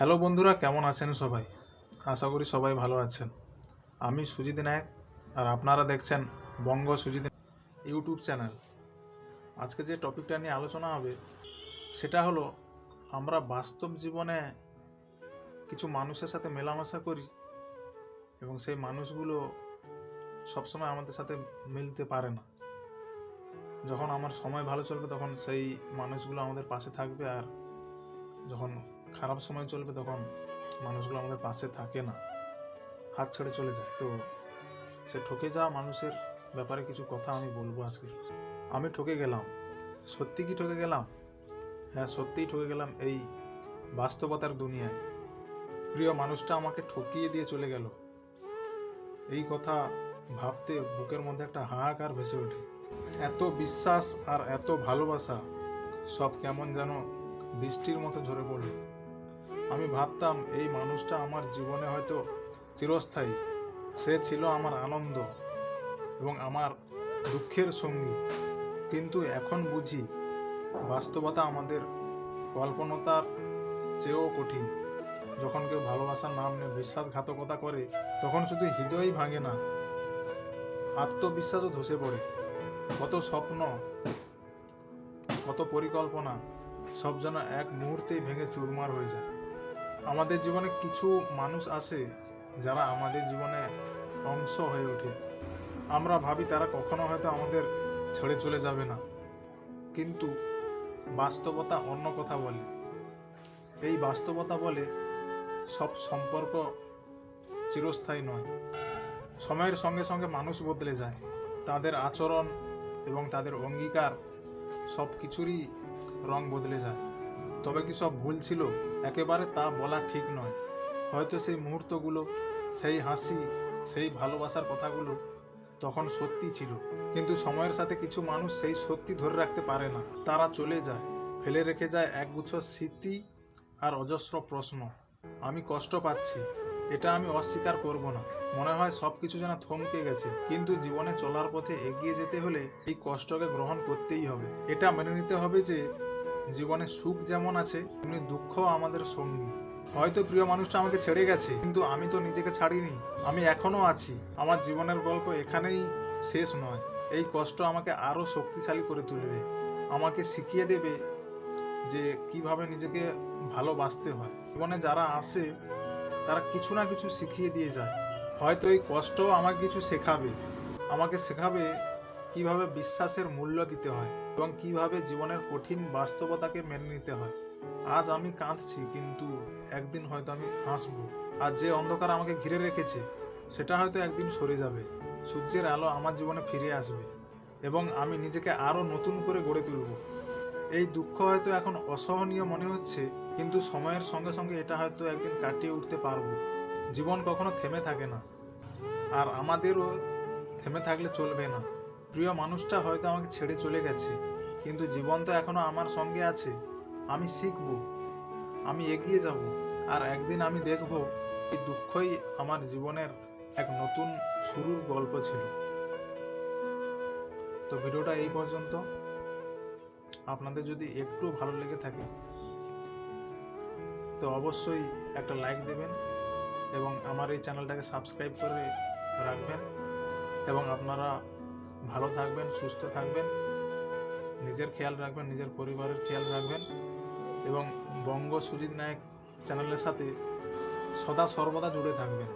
Hello বন্ধুরা, কেমন আছেন সবাই? আশা করি সবাই ভালো আছেন। আমি সুজিত নায়ক আর আপনারা দেখছেন বঙ্গ সুজিত ইউটিউব চ্যানেল। আজকে যে টপিকটা নিয়ে আলোচনা হবে, সেটা হলো আমরা বাস্তব জীবনে কিছু মানুষের সাথে মেলামেশা করি এবং সেই মানুষগুলো সবসময় আমাদের সাথে মিলতে পারে না। যখন আমার সময় ভালো চলবে, তখন সেই মানুষগুলো আমাদের পাশে থাকবে আর যখন খারাপ সময় চলবে তখন মানুষগুলো আমাদের পাশে থাকে না। হাত ছেড়ে চলে যায়। তো সে ঠকে যাওয়া মানুষের ব্যাপারে কিছু কথা আমি বলব আজকে। আমি ঠকে গেলাম। সত্যি কি ঠকে গেলাম? হ্যাঁ সত্যিই ঠকে গেলাম এই বাস্তবতার দুনিয়ায়। প্রিয় মানুষটা আমাকে ঠকিয়ে দিয়ে চলে গেল। এই কথা ভাবতে বুকের মধ্যে একটা হাহাকার ভেসে ওঠে। এত বিশ্বাস আর এত ভালোবাসা সব কেমন যেন বৃষ্টির মতো ঝরে পড়ল। আমি ভাবতাম এই মানুষটা আমার জীবনে হয়তো চিরস্থায়ী। সে ছিল আমার আনন্দ এবং আমার দুঃখের সঙ্গী। কিন্তু এখন বুঝি বাস্তবতা আমাদের কল্পনতার চেয়েও কঠিন। যখন কেউ ভালোবাসার নাম নিয়ে বিশ্বাসঘাতকতা করে, তখন শুধু হৃদয়ই ভাঙে না, আত্মবিশ্বাসও ধসে পড়ে। কত স্বপ্ন, কত পরিকল্পনা, সব যেন এক মুহূর্তেই ভেঙে চুরমার হয়ে যায়। আমাদের জীবনে কিছু মানুষ আসে যারা আমাদের জীবনে অংশ হয়ে ওঠে। আমরা ভাবি তারা কখনো হয়তো আমাদের ছেড়ে চলে যাবে না। কিন্তু বাস্তবতা অন্য কথা বলে। এই বাস্তবতা বলে সব সম্পর্ক চিরস্থায়ী নয়। সময়ের সঙ্গে সঙ্গে মানুষ বদলে যায়। তাদের আচরণ এবং তাদের অঙ্গীকার সব কিছুরই রং বদলে যায়। তবে কি সব ভুল ছিল? একেবারে তা বলা ঠিক নয়। হয়তো সেই মুহূর্তগুলো, সেই হাসি, সেই ভালোবাসার কথাগুলো তখন সত্যি ছিল। কিন্তু সময়ের সাথে কিছু মানুষ সেই সত্যি ধরে রাখতে পারে না। তারা চলে যায়, ফেলে রেখে যায় একগুচ্ছ স্মৃতি আর অজস্র প্রশ্ন। আমি কষ্ট পাচ্ছি, এটা আমি অস্বীকার করব না। মনে হয় সব কিছু যেন থমকে গেছে। কিন্তু জীবনে চলার পথে এগিয়ে যেতে হলে এই কষ্টকে গ্রহণ করতেই হবে। এটা মেনে নিতে হবে যে জীবনে সুখ যেমন আছে, তেমনি দুঃখ আমাদের সঙ্গী। হয়তো প্রিয় মানুষটা আমাকে ছেড়ে গেছে, কিন্তু আমি তো নিজেকে ছাড়িনি। আমি এখনও আছি। আমার জীবনের গল্প এখানেই শেষ নয়। এই কষ্ট আমাকে আরও শক্তিশালী করে তুলবে। আমাকে শিখিয়ে দেবে যে কীভাবে নিজেকে ভালোবাসতে হয়। জীবনে যারা আসে, তারা কিছু না কিছু শিখিয়ে দিয়ে যায়। হয়তো এই কষ্ট আমাকে কিছু শেখাবে। আমাকে শেখাবে কীভাবে বিশ্বাসের মূল্য দিতে হয়। এবং কীভাবে জীবনের কঠিন বাস্তবতাকে মেনে নিতে হয়। আজ আমি কাঁদছি, কিন্তু একদিন হয়তো আমি হাসবো। আর যে অন্ধকার আমাকে ঘিরে রেখেছে, সেটা হয়তো একদিন সরে যাবে। সূর্যের আলো আমার জীবনে ফিরে আসবে এবং আমি নিজেকে আরও নতুন করে গড়ে তুলব। এই দুঃখ হয়তো এখন অসহনীয় মনে হচ্ছে, কিন্তু সময়ের সঙ্গে সঙ্গে এটা হয়তো একদিন কাটিয়ে উঠতে পারব। জীবন কখনো থেমে থাকে না, আর আমাদেরও থেমে থাকলে চলবে না। প্রিয় মানুষটা হয়তো আমাকে ছেড়ে চলে গেছে। কিন্তু জীবন তো এখনও আমার সঙ্গে আছে। আমি শিখব। আমি এগিয়ে যাব। আর একদিন আমি দেখব এই দুঃখই আমার জীবনের এক নতুন শুরুর গল্প ছিল। তো ভিডিওটা এই পর্যন্ত। আপনাদের যদি একটু ভালো লেগে থাকে, তো অবশ্যই একটা লাইক দেবেন এবং আমার এই চ্যানেলটাকে সাবস্ক্রাইব করে রাখবেন। এবং আপনারা ভালো থাকবেন, সুস্থ থাকবেন। নিজের খেয়াল রাখবেন, নিজের পরিবারের খেয়াল রাখবেন এবং বঙ্গ সুজিত নায়ক চ্যানেলের সাথে সদা সর্বদা জুড়ে থাকবেন।